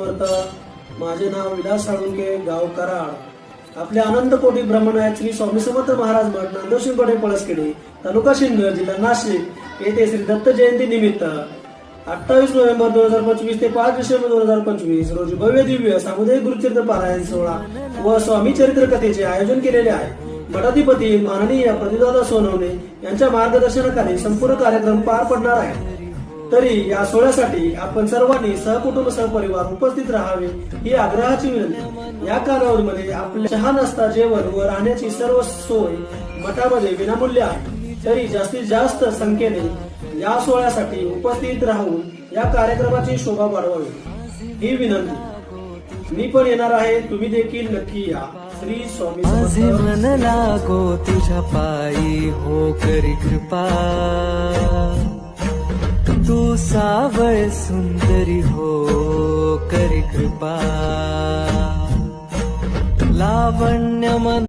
समर्थ माझे नाव विलास साळुंके गाव कराड आपले आनंद कोटी ब्रह्मनायक श्री स्वामी समर्थ महाराज मठ नांदोशिंगोडे पळसखेडे तालुका शिंदर जिल्हा नाशिक येथे श्री दत्त जयंती निमित्त अठ्ठावीस नोव्हेंबर दोन हजार पंचवीस ते पाच डिसेंबर दोन हजार पंचवीस रोजी भव्य दिव्य सामुदायिक गुरुचरित्र पारायण सोहळा व स्वामी चरित्र कथेचे आयोजन केलेले आहे. मठाधिपती माननीय प्रतिदादा सोनवणे यांच्या मार्गदर्शनाखाली संपूर्ण कार्यक्रम पार पडणार आहे. तरी या सोहळ्यासाठी आपण सर्वांनी सहकुटुंब सहपरिवार उपस्थित राहावे ही आग्रहाची विनंती. या कालावधीमध्ये आपल्या चहा नाश्ता जेवण व राहण्याची सर्व सोय मठामध्ये विनामूल्य आहे. तरी जास्तीत जास्त संख्येने या सोहळ्यासाठी उपस्थित राहून या कार्यक्रमाची शोभा वाढवावी. ही विनंती. मी पण येणार आहे. तुम्ही देखील नक्की या. श्री स्वामी माझे समर्थ. मन लागो तुझ्या पायी हो करी कृपा. साव हो करि कृपा। लावण्यमन्